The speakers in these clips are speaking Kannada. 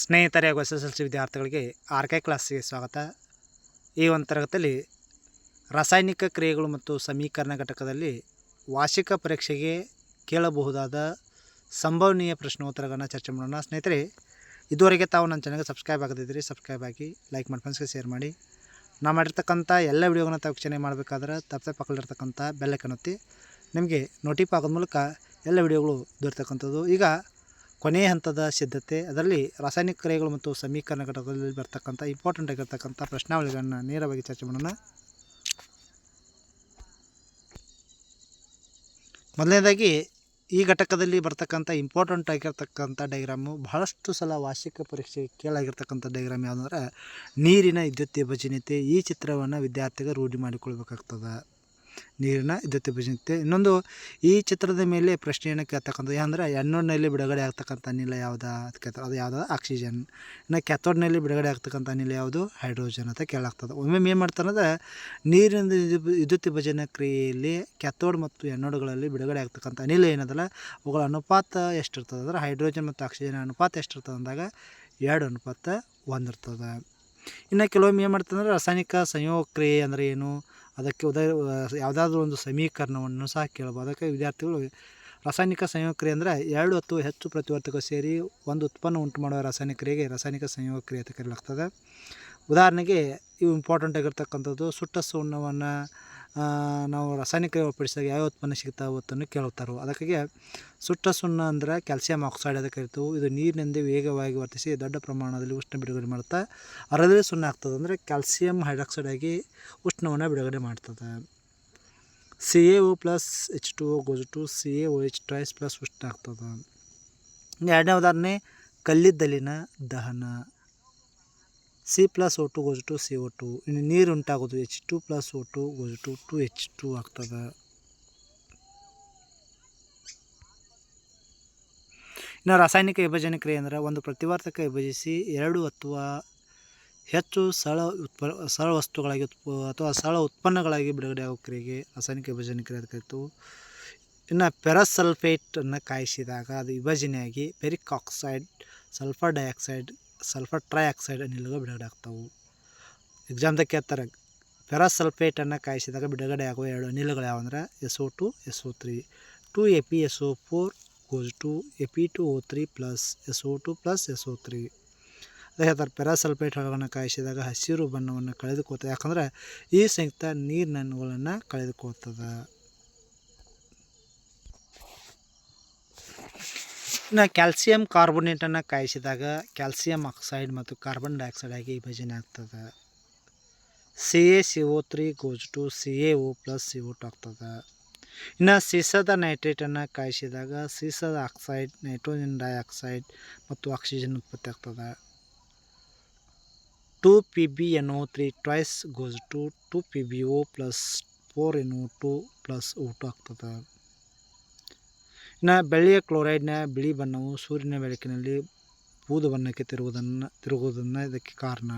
ಸ್ನೇಹಿತರೆ ಹಾಗೂ ಎಸ್ ಎಸ್ ಎಲ್ ಸಿ ವಿದ್ಯಾರ್ಥಿಗಳಿಗೆ ಆರ್ ಕೆ ಕ್ಲಾಸಿಗೆ ಸ್ವಾಗತ. ಈ ಒಂದು ತರಗತಿಯಲ್ಲಿ ರಾಸಾಯನಿಕ ಕ್ರಿಯೆಗಳು ಮತ್ತು ಸಮೀಕರಣ ಘಟಕದಲ್ಲಿ ವಾರ್ಷಿಕ ಪರೀಕ್ಷೆಗೆ ಕೇಳಬಹುದಾದ ಸಂಭವನೀಯ ಪ್ರಶ್ನೋತ್ತರಗಳನ್ನು ಚರ್ಚೆ ಮಾಡೋಣ. ಸ್ನೇಹಿತರೆ, ಇದುವರೆಗೆ ತಾವು ನನ್ನ ಚಾನಲ್ಗೆ ಸಬ್ಸ್ಕ್ರೈಬ್ ಆಗದಿದ್ದರೆ ಸಬ್ಸ್ಕ್ರೈಬ್ ಆಗಿ, ಲೈಕ್ ಮಾಡಿ ಫ್ರೆಂಡ್ಸ್ಗೆ ಶೇರ್ ಮಾಡಿ. ನಾವು ಮಾಡಿರ್ತಕ್ಕಂಥ ಎಲ್ಲ ವಿಡಿಯೋಗಳನ್ನ ತಾವು ವೀಕ್ಷಣೆ ಮಾಡಬೇಕಾದ್ರೆ ತಪ್ಪೆ ಪಕ್ಕದಲ್ಲಿರ್ತಕ್ಕಂಥ ಬೆಲ್ಲಕ್ಕೆ ಒತ್ತಿ, ನಿಮಗೆ ನೋಟಿಫ್ ಆಗೋದ ಮೂಲಕ ಎಲ್ಲ ವಿಡಿಯೋಗಳು ದೊರೆತಕ್ಕಂಥದ್ದು. ಈಗ ಕೊನೆಯ ಹಂತದ ಸಿದ್ಧತೆ, ಅದರಲ್ಲಿ ರಾಸಾಯನಿಕ ಕ್ರಿಯೆಗಳು ಮತ್ತು ಸಮೀಕರಣ ಘಟಕದಲ್ಲಿ ಬರ್ತಕ್ಕಂಥ ಇಂಪಾರ್ಟೆಂಟ್ ಆಗಿರ್ತಕ್ಕಂಥ ಪ್ರಶ್ನಾವಳಿಗಳನ್ನು ನೇರವಾಗಿ ಚರ್ಚೆ ಮಾಡೋಣ. ಮೊದಲನೇದಾಗಿ, ಈ ಘಟಕದಲ್ಲಿ ಬರ್ತಕ್ಕಂಥ ಇಂಪಾರ್ಟೆಂಟ್ ಆಗಿರ್ತಕ್ಕಂಥ ಡೈಗ್ರಾಮು ಬಹಳಷ್ಟು ಸಲ ವಾರ್ಷಿಕ ಪರೀಕ್ಷೆ ಕೇಳಾಗಿರ್ತಕ್ಕಂಥ ಡೈಗ್ರಾಮ್ ಯಾವುದಂದ್ರೆ ನೀರಿನ ವಿದ್ಯುತ್ ವಿಭಜನೀಯತೆ ಈ ಚಿತ್ರವನ್ನು ವಿದ್ಯಾರ್ಥಿಗಳು ರೂಢಿ ಮಾಡಿಕೊಳ್ಬೇಕಾಗ್ತದೆ. ನೀರಿನ ವಿದ್ಯುತ್ ವಿಭಜನತೆ ಇನ್ನೊಂದು ಈ ಚಿತ್ರದ ಮೇಲೆ ಪ್ರಶ್ನೆಯನ್ನು ಕೇಳ್ತಕ್ಕಂಥದ್ದು ಏನಂದ್ರೆ ಎನ್ನೋಡ್ನಲ್ಲಿ ಬಿಡುಗಡೆ ಆಗ್ತಕ್ಕಂಥ ಅನಿಲ ಯಾವ್ದು ಅಂತ ಕೇಳ್ತಾರೆ. ಅದು ಯಾವುದು? ಆಕ್ಸಿಜನ್. ಇನ್ನು ಕ್ಯಾಥೋಡ್ನಲ್ಲಿ ಬಿಡುಗಡೆ ಆಗ್ತಕ್ಕಂಥ ಅನಿಲ ಯಾವುದು? ಹೈಡ್ರೋಜನ್ ಅಂತ ಕೇಳಾಗ್ತದೆ ಒಮ್ಮೊಮ್ಮೆ ಏನು ಮಾಡ್ತಾರೆ ಅಂದ್ರೆ ನೀರಿನ ವಿದ್ಯುತ್ ವಿಭಜನೆ ಕ್ರಿಯೆಯಲ್ಲಿ ಕ್ಯಾಥೋಡ್ ಮತ್ತು ಎನ್ನೋಡ್ಗಳಲ್ಲಿ ಬಿಡುಗಡೆ ಆಗ್ತಕ್ಕಂಥ ಅನಿಲ ಏನದಲ್ಲ, ಅವುಗಳ ಅನುಪಾತ ಎಷ್ಟಿರ್ತದೆ ಅಂದ್ರೆ, ಹೈಡ್ರೋಜನ್ ಮತ್ತು ಆಕ್ಸಿಜನ್ ಅನುಪಾತ ಎಷ್ಟಿರ್ತದೆ ಅಂದಾಗ, ಎರಡು ಅನುಪಾತ ಒಂದಿರ್ತದೆ. ಇನ್ನು ಕೆಲವೊಮ್ಮೆ ಏನು ಮಾಡ್ತಂದ್ರೆ ರಾಸಾಯನಿಕ ಸಂಯೋಗ ಕ್ರಿಯೆ ಅಂದರೆ ಏನು? ಅದಕ್ಕೆ ಉದಾ ಯಾವುದಾದ್ರೂ ಒಂದು ಸಮೀಕರಣವನ್ನು ಸಹ ಕೇಳ್ಬೋದು. ಅದಕ್ಕೆ ವಿದ್ಯಾರ್ಥಿಗಳು ರಾಸಾಯನಿಕ ಸಂಯೋಗಕ್ರಿಯೆ ಅಂದರೆ ಎರಡು ಅಥವಾ ಹೆಚ್ಚು ಪ್ರತಿವರ್ತಕ ಸೇರಿ ಒಂದು ಉತ್ಪನ್ನ ಉಂಟು ಮಾಡುವ ರಾಸಾಯನಿಕ ಕ್ರಿಯೆಗೆ ರಾಸಾಯನಿಕ ಸಂಯೋಗ ಕ್ರಿಯೆ ಅಂತ ಕರೆಯಲಾಗ್ತದೆ ಉದಾಹರಣೆಗೆ ಇವು ಇಂಪಾರ್ಟೆಂಟ್ ಆಗಿರ್ತಕ್ಕಂಥದ್ದು ಸುಟ್ಟ ಸುಣ್ಣವನ್ನು ನಾವು ರಾಸಾಯನಿಕ ಉಪಯೋಗಿಸಿದಾಗ ಯಾವ ಉತ್ಪನ್ನ ಸಿಗ್ತಾವೆ ಅವತ್ತನ್ನು ಕೇಳ್ತಾರೆ. ಅದಕ್ಕಾಗಿ ಸುಟ್ಟ ಸುಣ್ಣ ಅಂದರೆ ಕ್ಯಾಲ್ಸಿಯಂ ಆಕ್ಸೈಡ್ ಅದಕ್ಕೆ ಇರ್ತವೆ ಇದು ನೀರಿನಿಂದ ವೇಗವಾಗಿ ವರ್ತಿಸಿ ದೊಡ್ಡ ಪ್ರಮಾಣದಲ್ಲಿ ಉಷ್ಣ ಬಿಡುಗಡೆ ಮಾಡ್ತಾ ಅರದೇ ಸುಣ್ಣ ಆಗ್ತದೆ ಅಂದರೆ ಕ್ಯಾಲ್ಸಿಯಂ ಹೈಡ್ರಾಕ್ಸೈಡ್ ಆಗಿ ಉಷ್ಣವನ್ನು ಬಿಡುಗಡೆ ಮಾಡ್ತದೆ. C A O plus H two O goes to C A O H twice plus ಉಷ್ಣ ಆಗ್ತದೆ. ಎರಡನೇ ಉದಾಹರಣೆ ಕಲ್ಲಿದ್ದಲಿನ ದಹನ. C plus O two goes to C O two ಇನ್ನು ನೀರು ಉಂಟಾಗೋದು H two plus O two goes to two two H two. ಇನ್ನು ರಾಸಾಯನಿಕ ವಿಭಜನ ಕ್ರಿಯೆ ಅಂದರೆ ಒಂದು ಪ್ರತಿವರ್ತಕ ವಿಭಜಿಸಿ ಎರಡು ಅಥವಾ ಹೆಚ್ಚು ಸರಳ ಉತ್ಪ, ಸರಳ ವಸ್ತುಗಳಾಗಿ ಉತ್ಪ, ಅಥವಾ ಸರಳ ಉತ್ಪನ್ನಗಳಾಗಿ ಬಿಡುಗಡೆ ಆಗೋ ಕ್ರಿಯೆಗೆ ರಾಸಾಯನಿಕ ವಿಭಜನೆ ಕ್ರಿಯೆ ಅಂತ ಇನ್ನು ಪೆರಸಲ್ಫೇಟನ್ನು ಕಾಯಿಸಿದಾಗ ಅದು ವಿಭಜನೆಯಾಗಿ ferric oxide sulphur dioxide sulphur trioxide ಅನಿಲಗಳು ಬಿಡುಗಡೆ ಆಗ್ತಾವೆ ಎಕ್ಸಾಮ್ದಾಗ ಕೇಳ್ತಾರೆ ಪೆರಾಸಲ್ಫೇಟನ್ನು ಕಾಯಿಸಿದಾಗ ಬಿಡುಗಡೆ ಆಗುವ ಎರಡು ಅನಿಲಗಳು ಯಾವಂದ್ರೆ S O two S O three two A P S O four goes to A P two O three plus S O two plus S O three ಅದೇ ಹೇಳ್ತಾರೆ ಪೆರಾಸಲ್ಫೇಟ್ಗಳನ್ನು ಕಾಯಿಸಿದಾಗ ಹಸಿರು ಬಣ್ಣವನ್ನು ಕಳೆದುಕೊಳ್ತದೆ. ಯಾಕಂದ್ರೆ ಈ ಸಂಯುಕ್ತ ನೀರಿನಗಳನ್ನು ಕಳೆದುಕೊಳ್ತದೆ. ಇನ್ನು ಕ್ಯಾಲ್ಸಿಯಂ ಕಾರ್ಬೋನೇಟನ್ನು ಕಾಯಿಸಿದಾಗ ಕ್ಯಾಲ್ಸಿಯಂ ಆಕ್ಸೈಡ್ ಮತ್ತು ಕಾರ್ಬನ್ ಡೈಆಕ್ಸೈಡ್ ಆಗಿ ವಿಭಜನೆ ಆಗ್ತದೆ. C A C O three goes to C A O plus C O two ಆಗ್ತದೆ. ಇನ್ನು ಸೀಸದ ನೈಟ್ರೇಟನ್ನು ಕಾಯಿಸಿದಾಗ ಸೀಸದ ಆಕ್ಸೈಡ್, ನೈಟ್ರೋಜನ್ ಡೈಆಕ್ಸೈಡ್ ಮತ್ತು ಆಕ್ಸಿಜನ್ ಉತ್ಪತ್ತಿ ಆಗ್ತದೆ. Two P B N O three twice goes to two P B O plus four N O two plus O two ಆಗ್ತದೆ. ಇನ್ನು ಬೆಳ್ಳಿಯ ಕ್ಲೋರೈಡ್ನ ಬಿಳಿ ಬಣ್ಣವು ಸೂರ್ಯನ ಬೆಳಕಿನಲ್ಲಿ ಬೂದು ಬಣ್ಣಕ್ಕೆ ತಿರುಗುವುದನ್ನು ತಿರುಗುವುದನ್ನು ಇದಕ್ಕೆ ಕಾರಣ.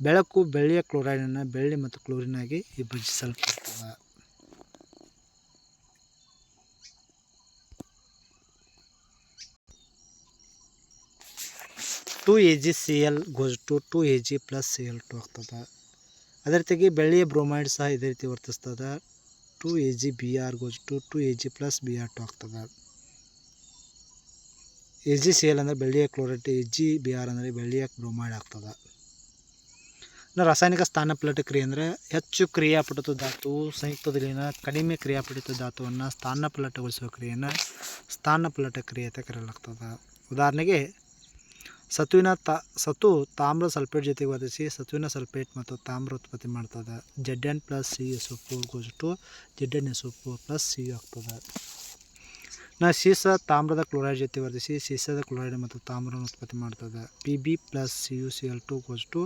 ಬೆಳಕು ಬೆಳ್ಳಿಯ ಕ್ಲೋರೈಡನ್ನು ಬೆಳ್ಳಿ ಮತ್ತು ಕ್ಲೋರಿನ್ ಆಗಿ ವಿಭಜಿಸಲ್ಪಡ್ತದೆ. Two A G C L goes to two A G plus C L two ಆಗ್ತದೆ. ಅದೇ ರೀತಿಯಾಗಿ ಬೆಳ್ಳಿಯ ಬ್ರೋಮೈಡ್ ಸಹ ಇದೇ ರೀತಿ ವರ್ತಿಸ್ತದೆ. Two A G B R goes to two A G plus B R two ಆಗ್ತದೆ. ಎ ಜಿ ಸಿ ಎಲ್ ಅಂದರೆ ಬೆಳ್ಳಿಯ chlorite A G B R ಅಂದರೆ ಬೆಳ್ಳಿಯ ಬ್ರೋಮೈಡ್ ಆಗ್ತದೆ. ಇನ್ನು ರಾಸಾಯನಿಕ ಸ್ಥಾನಪಲಟ ಕ್ರಿಯೆ ಅಂದರೆ ಹೆಚ್ಚು ಕ್ರಿಯಾಪಟಿತ ಧಾತು, ಸಂಯುಕ್ತದಲ್ಲಿನ ಕಡಿಮೆ ಕ್ರಿಯಾಪಟಿತ ಧಾತುವನ್ನು ಸ್ಥಾನಪಲಟಗೊಳಿಸುವ ಕ್ರಿಯೆಯನ್ನು ಸ್ಥಾನಪಲ್ಲಟ ಕ್ರಿಯೆ ಅಂತ ಕರೆಯಲಾಗ್ತದೆ. ಉದಾಹರಣೆಗೆ ಸತುವಿನ ತಾ ಸತು ತಾಮ್ರ ಸಲ್ಫೇಟ್ ಜೊತೆಗೆ ವರ್ತಿಸಿ ಸತುವಿನ ಸಲ್ಫೇಟ್ ಮತ್ತು ತಾಮ್ರ ಉತ್ಪತ್ತಿ ಮಾಡ್ತದೆ. Z N plus C S O four goes to Z N S four plus C ಆಗ್ತದೆ. ನಾ ಸೀಸ ತಾಮ್ರದ ಕ್ಲೋರೈಡ್ ಜೊತೆ ವರ್ತಿಸಿ ಸೀಸದ ಕ್ಲೋರೈಡ್ ಮತ್ತು ತಾಮ್ರವನ್ನು ಉತ್ಪತ್ತಿ ಮಾಡ್ತದೆ. P B plus C U C L two goes to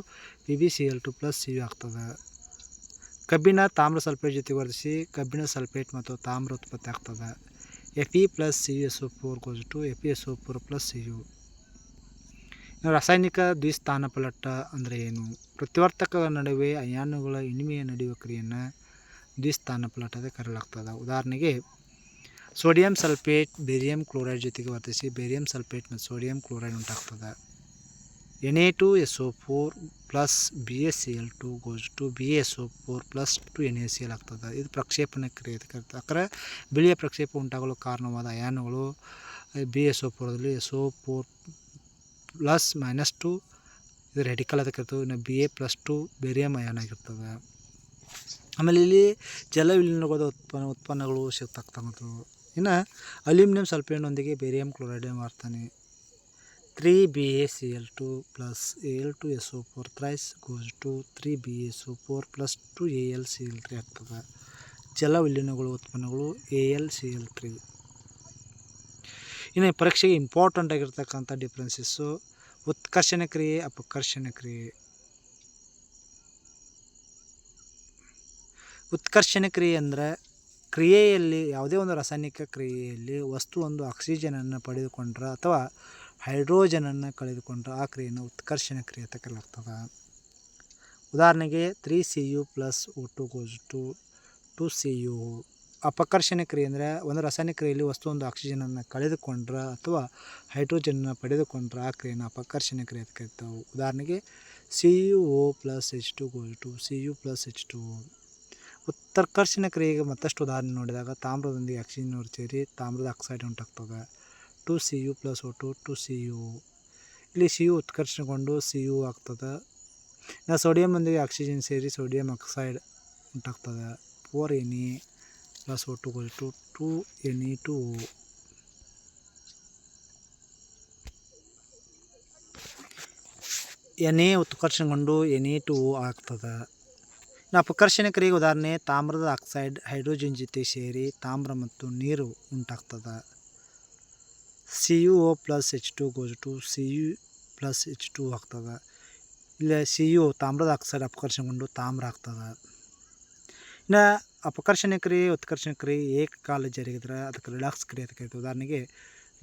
P B C L two plus C U ಆಗ್ತದೆ. ಕಬ್ಬಿಣ ತಾಮ್ರ ಸಲ್ಫೇಟ್ ಜೊತೆ ವರ್ತಿಸಿ ಕಬ್ಬಿಣ ಸಲ್ಫೇಟ್ ಮತ್ತು ತಾಮ್ರ ಉತ್ಪತ್ತಿ ಆಗ್ತದೆ. F E plus C S four goes to F E S four plus C U ರಾಸಾಯನಿಕ ದ್ವಿಸ್ಥಾನಪಲ್ಲಟ ಅಂದರೆ ಏನು? ಪ್ರತಿವರ್ತಕಗಳ ನಡುವೆ ಅಯಾನುಗಳ ಇಣಿಮೆಯ ನಡೆಯುವ ಕ್ರಿಯೆಯನ್ನು ದ್ವಿಸ್ಥಾನಪಲಟ ಅಂತ ಕರೆಯಲಾಗ್ತದೆ ಉದಾಹರಣೆಗೆ, ಸೋಡಿಯಂ ಸಲ್ಫೇಟ್ ಬೇರಿಯಂ ಕ್ಲೋರೈಡ್ ಜೊತೆಗೆ ವರ್ತಿಸಿ ಬೇರಿಯಂ ಸಲ್ಫೇಟ್ ಮತ್ತು ಸೋಡಿಯಂ ಕ್ಲೋರೈಡ್ ಉಂಟಾಗ್ತದೆ. N A two S O four plus B S C L two goes to B S O four plus two N A C L ಆಗ್ತದೆ. ಇದು ಪ್ರಕ್ಷೇಪಣ ಕ್ರಿಯೆ ಯಾಕಂದರೆ ಬಿಳಿಯ ಪ್ರಕ್ಷೇಪ ಉಂಟಾಗಲು ಕಾರಣವಾದ ಅಯಾನುಗಳು B S O ಫೋರ್ದಲ್ಲಿ S O four plus minus two, ಇದು ರೆಡಿಕಲ್ ಅದಕ್ಕೆ ಕರಿತೀವಿ ಇನ್ನು B A plus two barium ion ಆಗಿರ್ತದೆ. ಆಮೇಲೆ ಇಲ್ಲಿ ಜಲ ವಿಲೀನಗೊಳ್ಳುವ ಉತ್ಪನ್ನ, ಉತ್ಪನ್ನಗಳು ಸಿಗ್ತಕ್ಕಂಥದ್ದು ಇನ್ನು ಅಲ್ಯೂಮಿನಿಯಂ ಸಲ್ಫೇಟ್ನೊಂದಿಗೆ ಬೇರಿಯಂ ಕ್ಲೋರೈಡ್ ಮಾಡ್ತಾನೆ. Three B A C L two plus A L two S O four thrice goes to three B S O four plus two A L C L three ಆಗ್ತದೆ. ಜಲ ವಿಲೀನಗೊಳ್ಳುವ ಉತ್ಪನ್ನಗಳು A L C L three ಇನ್ನು ಪರೀಕ್ಷೆಗೆ ಇಂಪಾರ್ಟೆಂಟ್ ಆಗಿರ್ತಕ್ಕಂಥ ಡಿಫ್ರೆನ್ಸಸ್ಸು ಉತ್ಕರ್ಷಣ ಕ್ರಿಯೆ, ಅಪಕರ್ಷಣ ಕ್ರಿಯೆ. ಉತ್ಕರ್ಷಣ ಕ್ರಿಯೆ ಅಂದರೆ ಕ್ರಿಯೆಯಲ್ಲಿ, ಯಾವುದೇ ಒಂದು ರಾಸಾಯನಿಕ ಕ್ರಿಯೆಯಲ್ಲಿ ವಸ್ತು ಒಂದು ಆಕ್ಸಿಜನನ್ನು ಪಡೆದುಕೊಂಡ್ರೆ ಅಥವಾ ಹೈಡ್ರೋಜನನ್ನು ಕಳೆದುಕೊಂಡ್ರೆ ಆ ಕ್ರಿಯೆಯನ್ನು ಉತ್ಕರ್ಷಣ ಕ್ರಿಯೆ ಅಂತ ಕರೆಯಲಾಗ್ತದೆ. ಉದಾಹರಣೆಗೆ three C U plus O two goes to two two C ಅಪಕರ್ಷಣ ಕ್ರಿಯೆ ಅಂದರೆ ಒಂದು ರಾಸಾಯನಿಕ ಕ್ರಿಯೆಯಲ್ಲಿ ವಸ್ತು ಒಂದು ಆಕ್ಸಿಜನನ್ನು ಕಳೆದುಕೊಂಡ್ರೆ ಅಥವಾ ಹೈಡ್ರೋಜನ್ನ ಪಡೆದುಕೊಂಡ್ರೆ ಆ ಕ್ರಿಯೆಯನ್ನು ಅಪಕರ್ಷಣ ಕ್ರಿಯೆ ಅಂತ ಕರಿತಾವೆ. ಉದಾಹರಣೆಗೆ C U O plus H two goes to C U plus H two ಉತ್ಕರ್ಷಣ ಕ್ರಿಯೆಗೆ ಮತ್ತಷ್ಟು ಉದಾಹರಣೆ ನೋಡಿದಾಗ ತಾಮ್ರದೊಂದಿಗೆ ಆಕ್ಸಿಜನ್ ಸೇರಿ ತಾಮ್ರದ ಆಕ್ಸೈಡ್ ಉಂಟಾಗ್ತದೆ two C U plus O two two C U ಇಲ್ಲಿ ಸಿ ಯು ಉತ್ಕರ್ಷಣಗೊಂಡು ಸಿ ಯು ಆಗ್ತದೆ. ಇನ್ನು ಸೋಡಿಯಂನೊಂದಿಗೆ ಆಕ್ಸಿಜನ್ ಸೇರಿ ಸೋಡಿಯಂ ಆಕ್ಸೈಡ್ ಉಂಟಾಗ್ತದೆ. Four N plus O two goes to two N ಉತ್ಕರ್ಷಣಗೊಂಡು N two ಆಗ್ತದೆ. ನಾ ಅಪಕರ್ಷಣ ಕ್ರಿಯೆಗೆ ಉದಾಹರಣೆ, ತಾಮ್ರದ ಆಕ್ಸೈಡ್, ಹೈಡ್ರೋಜನ್ ಜೊತೆ ಸೇರಿ ತಾಮ್ರ ಮತ್ತು ನೀರು ಉಂಟಾಗ್ತದೆ. C U O plus H two goes to C U plus H two ಆಗ್ತದೆ. ಇಲ್ಲ ಸಿ ಯು ತಾಮ್ರದ ಆಕ್ಸೈಡ್ ಅಪಕರ್ಷಣಗೊಂಡು ತಾಮ್ರ ಆಗ್ತದೆ. ಇನ್ನು ಅಪಕರ್ಷಣ ಕ್ರಿಯೆ ಉತ್ಕರ್ಷಣ ಕ್ರಿಯೆ ಏಕಕಾಲ ಜರುಗಿದ್ರೆ ಅದಕ್ಕೆ ರಿಲಾಕ್ಸ್ ಕ್ರಿಯೆ ಅಂತ ಕರಿತೀವಿ. ಉದಾಹರಣೆಗೆ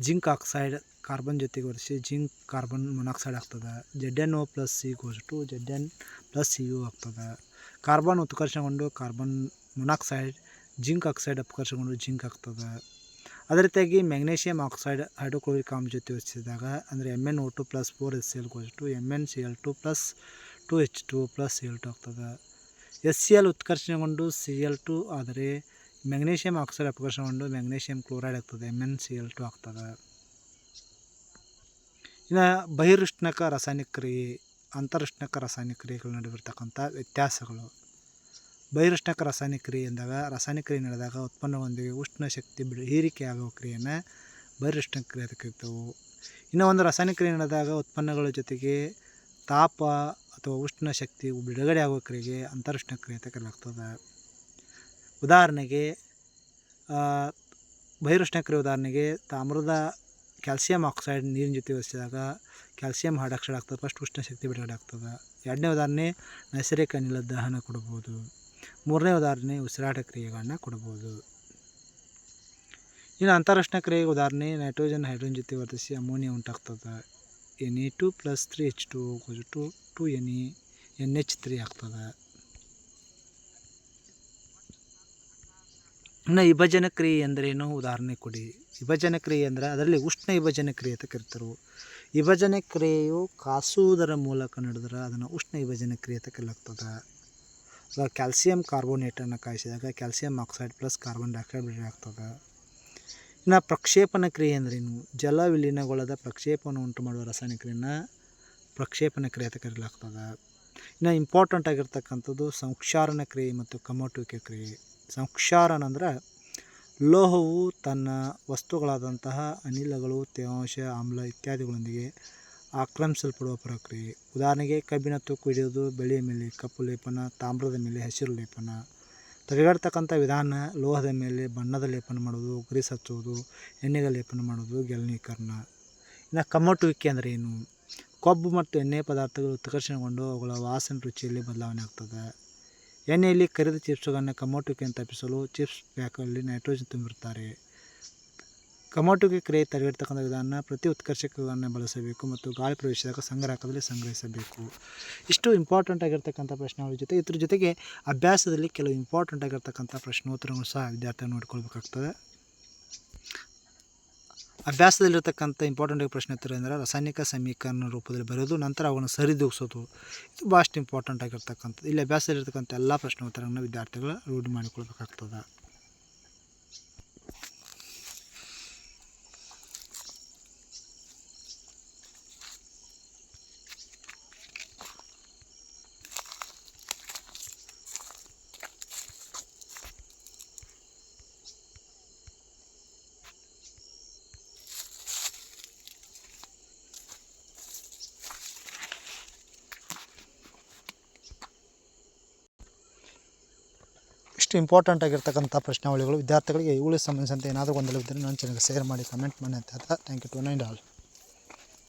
ಜಿಂಕ್ ಆಕ್ಸೈಡ್ ಕಾರ್ಬನ್ ಜೊತೆಗೆ ಒರೆಸಿ ಜಿಂಕ್ ಕಾರ್ಬನ್ ಮೊನಾಕ್ಸೈಡ್ ಆಗ್ತದೆ. Z N O plus C goes to Z N plus C U ಆಗ್ತದೆ. ಕಾರ್ಬನ್ ಉತ್ಕರ್ಷಣಗೊಂಡು ಕಾರ್ಬನ್ ಮೊನಾಕ್ಸೈಡ್, ಜಿಂಕ್ ಆಕ್ಸೈಡ್ ಅಪಕರ್ಷಗೊಂಡು ಜಿಂಕ್ ಆಗ್ತದೆ. ಅದೇ ರೀತಿಯಾಗಿ ಮ್ಯಾಗ್ನೇಷಿಯಮ್ ಆಕ್ಸೈಡ್ ಹೈಡ್ರೋಕ್ಲೋರಿಕ್ ಆಮ್ಲ ಜೊತೆ ಒರೆಸಿದಾಗ ಅಂದರೆ M N O two plus four S C L goes to M N C L two plus two H two plus C L two ಆಗ್ತದೆ. ಎಸ್ ಸಿ ಎಲ್ ಉತ್ಕರ್ಷಣೆಗೊಂಡು ಸಿ ಎಲ್ ಟು ಆದರೆ ಮೆಗ್ನೀಷಿಯಮ್ ಆಕ್ಸೈಡ್ ಅಪಕರ್ಷಣಗೊಂಡು ಮೆಗ್ನೀಷಿಯಮ್ ಕ್ಲೋರೈಡ್ ಆಗ್ತದೆ, M N C L two ಆಗ್ತದೆ. ಇನ್ನು ಬಹಿರುಷ್ಣಕ ರಾಸಾಯನಿಕ ಕ್ರಿಯೆ ಅಂತರುಷ್ಣಕ ರಾಸಾಯನಿಕ ಕ್ರಿಯೆಗಳ ನಡುವಿರ್ತಕ್ಕಂಥ ವ್ಯತ್ಯಾಸಗಳು. ಬಹಿರುಷ್ಣಕ ರಾಸಾಯನಿಕ ಕ್ರಿಯೆ ಎಂದಾಗ ರಾಸಾಯನಿಕ ಕ್ರಿಯೆ ನಡೆದಾಗ ಉತ್ಪನ್ನದೊಂದಿಗೆ ಉಷ್ಣ ಶಕ್ತಿ ಬಿಡು ಹೀರಿಕೆ ಆಗುವ ಕ್ರಿಯೆಯನ್ನು ಬಹಿರುಷ್ಣಕ ಕ್ರಿಯೆ ಅಂತ ಇನ್ನು ಒಂದು ರಾಸಾಯನಿಕ ಕ್ರಿಯೆ ನಡೆದಾಗ ಉತ್ಪನ್ನಗಳ ಜೊತೆಗೆ ತಾಪ ಅಥವಾ ಉಷ್ಣ ಶಕ್ತಿ ಬಿಡುಗಡೆ ಆಗೋ ಕ್ರಿಯೆಗೆ ಅಂತರುಷ್ಣ ಕ್ರಿಯೆ ಅಂತ ಕರೆಯಲಾಗ್ತದೆ. ಉದಾಹರಣೆಗೆ ಬಹಿರುಷ್ಣ ಕ್ರಿಯೆ ಉದಾಹರಣೆಗೆ ತಾಮ್ರದ ಕ್ಯಾಲ್ಸಿಯಂ ಆಕ್ಸೈಡ್ ನೀರಿನ ಜೊತೆ ಬೆರೆಸಿದಾಗ ಕ್ಯಾಲ್ಸಿಯಂ ಹೈಡ್ರಾಕ್ಸೈಡ್ ಆಗ್ತದೆ, ಫಸ್ಟ್ ಉಷ್ಣ ಶಕ್ತಿ ಬಿಡುಗಡೆ ಆಗ್ತದೆ. ಎರಡನೇ ಉದಾಹರಣೆ, ನೈಸರ್ಗಿಕ ಅನಿಲ ದಹನ ಕೊಡ್ಬೋದು. ಮೂರನೇ ಉದಾಹರಣೆ, ಉಸಿರಾಟ ಕ್ರಿಯೆಗಳನ್ನ ಕೊಡ್ಬೋದು. ಇನ್ನು ಅಂತಾರಾಷ್ಟ್ರ ಕ್ರಿಯೆಗೆ ಉದಾಹರಣೆ, ನೈಟ್ರೋಜನ್, ಹೈಡ್ರೋಜನ್ ಜೊತೆ ವರ್ತಿಸಿ ಅಮೋನಿಯಾ ಉಂಟಾಗ್ತದೆ. N E two plus three H two two two N E N H three ಆಗ್ತದೆ. ಇನ್ನು ವಿಭಜನ ಕ್ರಿಯೆ ಎಂದರೇನು? ಉದಾಹರಣೆ ಕೊಡಿ. ವಿಭಜನ ಕ್ರಿಯೆ ಅಂದರೆ ಅದರಲ್ಲಿ ಉಷ್ಣ ವಿಭಜನ ಕ್ರಿಯೆ ಅಂತ ಕರೀತಾರೆ. ವಿಭಜನ ಕ್ರಿಯೆಯು ಕಾಸುವುದರ ಮೂಲಕ ನಡೆದ್ರೆ ಅದನ್ನು ಉಷ್ಣ ವಿಭಜನ ಕ್ರಿಯೆ ಅಂತ ಕರೆಯಲಾಗ್ತದೆ ಕ್ಯಾಲ್ಸಿಯಂ ಕಾರ್ಬೋನೇಟನ್ನು ಕಾಯಿಸಿದಾಗ calcium oxide plus carbon dioxide ಆಗ್ತದೆ. ಇನ್ನು ಪ್ರಕ್ಷೇಪಣ ಕ್ರಿಯೆ ಅಂದ್ರೇನು ಜಲ ವಿಲೀನಗೊಳ್ಳದ ಪ್ರಕ್ಷೇಪವನ್ನು ಉಂಟು ಮಾಡುವ ರಾಸಾಯನಿಕ ಕ್ರಿಯೆಯನ್ನು ಪ್ರಕ್ಷೇಪಣ ಕ್ರಿಯೆ ಅಂತ ಕರೆಯಲಾಗ್ತದೆ ಇನ್ನು ಇಂಪಾರ್ಟೆಂಟ್ ಆಗಿರ್ತಕ್ಕಂಥದ್ದು ಸಂಕ್ಷಾರಣ ಕ್ರಿಯೆ ಮತ್ತು ಕಮಟುವಿಕೆ ಕ್ರಿಯೆ. ಸಂಕ್ಷಾರಣ ಅಂದರೆ ಲೋಹವು ತನ್ನ ವಸ್ತುಗಳಾದಂತಹ ಅನಿಲಗಳು, ತೇವಾಂಶ, ಆಮ್ಲ ಇತ್ಯಾದಿಗಳೊಂದಿಗೆ ಆಕ್ರಮಿಸಲ್ಪಡುವ ಪ್ರಕ್ರಿಯೆ. ಉದಾಹರಣೆಗೆ ಕಬ್ಬಿಣ ತೂಕು ಹಿಡಿಯೋದು ಬೆಳೆಯ ಮೇಲೆ ಕಪ್ಪು ಲೇಪನ, ತಾಮ್ರದ ಮೇಲೆ ಹಸಿರು ಲೇಪನ. ತಡೆಗಟ್ಟತಕ್ಕಂಥ ವಿಧಾನ, ಲೋಹದ ಮೇಲೆ ಬಣ್ಣದ ಲೇಪನ ಮಾಡೋದು ಗ್ರೀಸ್ ಹಚ್ಚೋದು ಎಣ್ಣೆಗೆ ಲೇಪನ ಮಾಡೋದು ಗೆಲನೀಕರಣ. ಇನ್ನು ಕಮ್ಮಟುವಿಕೆ ಅಂದರೆ ಏನು? ಕೊಬ್ಬು ಮತ್ತು ಎಣ್ಣೆ ಪದಾರ್ಥಗಳು ಉತ್ಕರ್ಷಣೆಗೊಂಡು ಅವುಗಳ ವಾಸನೆ ರುಚಿಯಲ್ಲಿ ಬದಲಾವಣೆ ಆಗ್ತದೆ. ಎಣ್ಣೆಯಲ್ಲಿ ಕರಿದ ಚಿಪ್ಸ್ಗಳನ್ನು ಕಮ್ಮಟುವಿಕೆಯನ್ನು ತಪ್ಪಿಸಲು ಚಿಪ್ಸ್ ಪ್ಯಾಕಲ್ಲಿ ನೈಟ್ರೋಜನ್ ತುಂಬಿರ್ತಾರೆ ಕಮೋಟುಗೆ ಕ್ರಿಯೆ ತಡೆಗಟ್ಟತಕ್ಕಂಥ ವಿಧಾನ ಪ್ರತಿ ಉತ್ಕರ್ಷಕಗಳನ್ನು ಬಳಸಬೇಕು ಮತ್ತು ಗಾಳಿ ಪ್ರವೇಶದಾಗ ಸಂಗ್ರಹಕದಲ್ಲಿ ಸಂಗ್ರಹಿಸಬೇಕು. ಇಷ್ಟು ಇಂಪಾರ್ಟೆಂಟ್ ಆಗಿರ್ತಕ್ಕಂಥ ಪ್ರಶ್ನೆಗಳ ಜೊತೆ, ಇದ್ರ ಜೊತೆಗೆ ಅಭ್ಯಾಸದಲ್ಲಿ ಕೆಲವು ಇಂಪಾರ್ಟೆಂಟ್ ಆಗಿರ್ತಕ್ಕಂಥ ಪ್ರಶ್ನೋತ್ತರಗಳು ಸಹ ವಿದ್ಯಾರ್ಥಿ ನೋಡ್ಕೊಳ್ಬೇಕಾಗ್ತದೆ. ಅಭ್ಯಾಸದಲ್ಲಿರ್ತಕ್ಕಂಥ ಇಂಪಾರ್ಟೆಂಟ್ ಪ್ರಶ್ನೆ ಉತ್ತರ ಅಂದರೆ ರಾಸಾಯನಿಕ ಸಮೀಕರಣ ರೂಪದಲ್ಲಿ ಬರೆಯೋದು ನಂತರ ಅವುಗಳನ್ನು ಸರಿದೂಗಿಸೋದು. ಇದು ಭಾಳಷ್ಟು ಇಂಪಾರ್ಟೆಂಟ್ ಆಗಿರ್ತಕ್ಕಂಥದ್ದು. ಇಲ್ಲಿ ಅಭ್ಯಾಸದಲ್ಲಿರ್ತಕ್ಕಂಥ ಎಲ್ಲ ಪ್ರಶ್ನೋತ್ತರಗಳನ್ನು ವಿದ್ಯಾರ್ಥಿಗಳು ರೂಢಿ ಮಾಡಿಕೊಳ್ಬೇಕಾಗ್ತದೆ. ಇಷ್ಟು ಇಂಪಾರ್ಟೆಂಟ್ ಆಗಿರ್ತಕ್ಕಂಥ ಪ್ರಶ್ನಾವಳಿಗಳು ವಿದ್ಯಾರ್ಥಿಗಳಿಗೆ ಇವುಗಳಿಗೆ ಸಂಬಂಧಿಸಿದಂತೆ ಏನಾದರೂ ಗೊಂದಲವಿದ್ದರೆ ನನ್ನ ಚಾನಲ್ಗೆ ಶೇರ್ ಮಾಡಿ ಕಮೆಂಟ್ ಮಾಡಿ ಅಂತ ಹೇಳ್ತಾ thank you to nine all